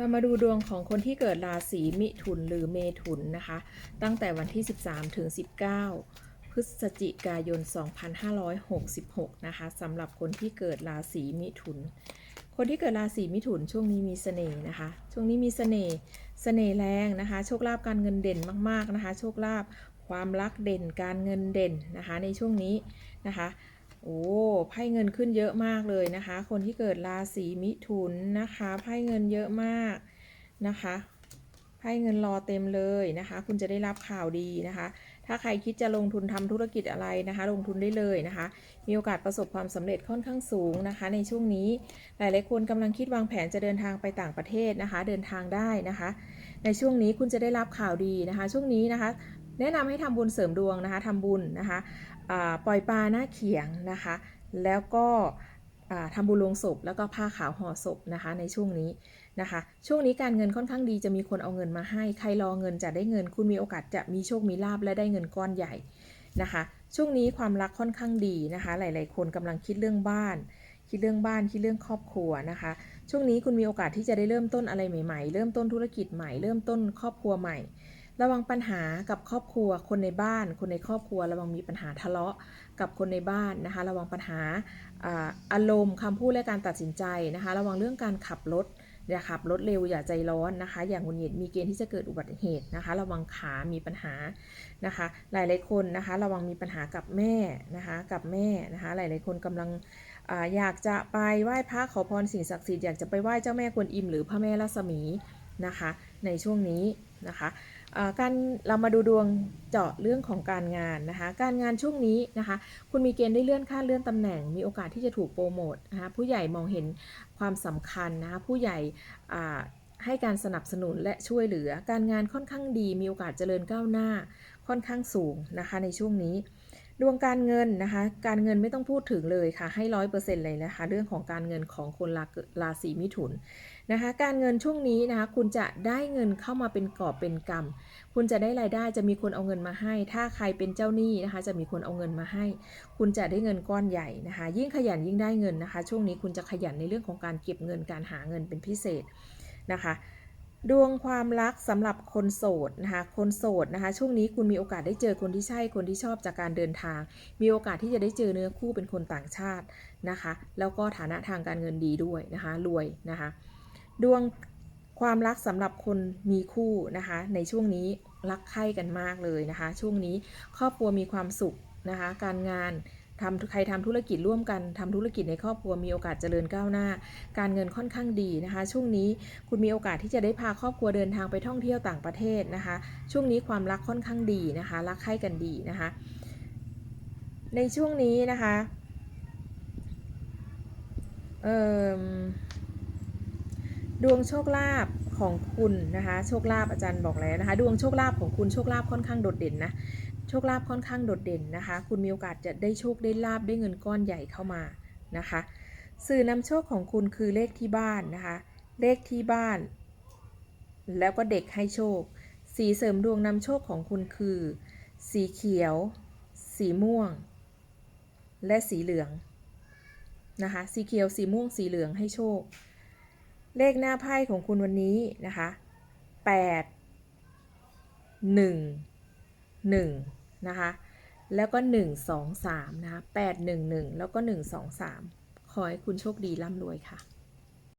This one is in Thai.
เรามาดูดวงของคนที่เกิดราศีมิถุนหรือเมถุนนะคะ ตั้งแต่วันที่ 13 ถึง 19 พฤศจิกายน 2566 นะคะสำหรับคนที่เกิดราศีมิถุน คนที่เกิดราศีมิถุนช่วงนี้มีเสน่ห์นะคะ ช่วงนี้มีเสน่ห์ เสน่ห์แรงนะคะ โชคลาภการเงินเด่นมาก ๆ นะคะ โชคลาภความรักเด่นการเงินเด่นนะคะ ในช่วงนี้นะคะ โอ้ไพ่เงินขึ้นเยอะมากเลยนะคะ คนที่เกิดราศีมิถุนนะคะไพ่เงินเยอะมากนะคะไพ่เงินรอเต็มเลยนะคะ คุณจะได้รับข่าวดีนะคะ ถ้าใครคิดจะลงทุนทำธุรกิจอะไรนะคะ ลงทุนได้เลยนะคะ มีโอกาสประสบความสำเร็จค่อนข้างสูงนะคะ ในช่วงนี้ หลายๆคนกำลังคิดวางแผนจะเดินทางไปต่างประเทศนะคะ เดินทางได้นะคะ ในช่วงนี้คุณจะได้รับข่าวดีนะคะ ช่วงนี้นะคะ แนะนำให้ทำบุญเสริมดวงนะคะทำบุญนะคะปล่อยปลาหน้าเขียงนะคะ แล้วก็อ่าทำบุญลงศพแล้วก็ผ้าขาวห่อศพนะคะในช่วงนี้นะคะ ช่วงนี้การเงินค่อนข้างดีจะมีคนเอาเงินมาให้ ใครรอเงินจะได้เงิน คุณมีโอกาสจะมีโชคมีลาบและได้เงินก้อนใหญ่นะคะ ช่วงนี้ความรักค่อนข้างดีนะคะ หลาย ๆ คนกำลังคิดเรื่องบ้าน คิดเรื่องบ้านคิดเรื่องครอบครัวนะคะ ช่วงนี้คุณมีโอกาสที่จะได้เริ่มต้นอะไรใหม่ ๆ เริ่มต้นธุรกิจใหม่ เริ่มต้นครอบครัวใหม่ ระวังปัญหากับครอบครัว คนในบ้าน คนในครอบครัว ระวังมีปัญหาทะเลาะกับคนในบ้านนะคะ ระวังปัญหาอารมณ์คำพูดและการตัดสินใจนะคะ ระวังเรื่องการขับรถอย่าขับรถเร็วอย่าใจร้อนนะคะ อย่างหงุดหงิดมีเกณฑ์ที่จะเกิดอุบัติเหตุนะคะ ระวังขามีปัญหานะคะ หลายๆคนนะคะ ระวังมีปัญหากับแม่นะคะ กับแม่นะคะ หลายๆคนกำลังอยากจะไปไหว้พระขอพรสิ่งศักดิ์สิทธิ์อยากจะไปไหว้เจ้าแม่กวนอิมหรือพระแม่รัศมีนะคะ ในช่วงนี้นะคะ การเรามาดูดวงเจาะเรื่องของการงานนะคะ การงานช่วงนี้นะคะ คุณมีเกณฑ์ได้เลื่อนขั้นเลื่อนตำแหน่ง มีโอกาสที่จะถูกโปรโมทนะคะผู้ใหญ่มองเห็นความสำคัญนะคะผู้ใหญ่ให้การสนับสนุนและช่วยเหลือ การงานค่อนข้างดี มีโอกาสเจริญก้าวหน้าค่อนข้างสูงนะคะในช่วงนี้ ดวงการเงินนะคะ การเงินไม่ต้องพูดถึงเลยค่ะ ให้ร้อยเปอร์เซ็นต์เลยนะคะ เรื่องของการเงินของคนราราศีมิถุนนะคะ การเงินช่วงนี้นะคะ คุณจะได้เงินเข้ามาเป็นกอบเป็นกำคุณจะได้รายได้จะมีคนเอาเงินมาให้ ถ้าใครเป็นเจ้าหนี้นะคะ จะมีคนเอาเงินมาให้ คุณจะได้เงินก้อนใหญ่นะคะ ยิ่งขยันยิ่งได้เงินนะคะ ช่วงนี้คุณจะขยันในเรื่องของการเก็บเงินการหาเงินเป็นพิเศษนะคะ ดวงความรักสำหรับคนโสดนะคะคนโสดนะคะ ช่วงนี้คุณมีโอกาสได้เจอคนที่ใช่คนที่ชอบจากการเดินทาง มีโอกาสที่จะได้เจอเนื้อคู่เป็นคนต่างชาตินะคะ แล้วก็ฐานะทางการเงินดีด้วยนะคะรวยนะคะ ดวงความรักสำหรับคนมีคู่นะคะ ในช่วงนี้รักใคร่กันมากเลยนะคะ ช่วงนี้ครอบครัวมีความสุขนะคะ การงาน ทำใครทำธุรกิจร่วมกันทำธุรกิจในครอบครัวมีโอกาสเจริญก้าวหน้า การเงินค่อนข้างดีนะคะ ช่วงนี้คุณมีโอกาสที่จะได้พาครอบครัวเดินทางไปท่องเที่ยวต่างประเทศนะคะ ช่วงนี้ความรักค่อนข้างดีนะคะ รักใคร่กันดีนะคะ ในช่วงนี้นะคะดวงโชคลาภของคุณนะคะ โชคลาภอาจารย์บอกแล้วนะคะ ดวงโชคลาภของคุณโชคลาภค่อนข้างโดดเด่นนะ โชคลาภค่อนข้างโดดเด่นนะคะ คุณมีโอกาสจะได้โชคได้ลาบได้เงินก้อนใหญ่เข้ามานะคะ สื่อนำโชคของคุณคือเลขที่บ้านนะคะ เลขที่บ้าน แล้วก็เด็กให้โชค สีเสริมดวงนำโชคของคุณคือ สีเขียว สีม่วง และสีเหลืองนะคะ สีเขียว สีม่วง สีเหลืองให้โชค เลขหน้าไพ่ของคุณวันนี้นะคะแปดห นะคะ แล้วก็หนึ่งสองสามนะคะแปดหนึ่งหนึ่งแล้วก็หนึ่งสองสามขอให้คุณโชคดีร่ำรวยค่ะ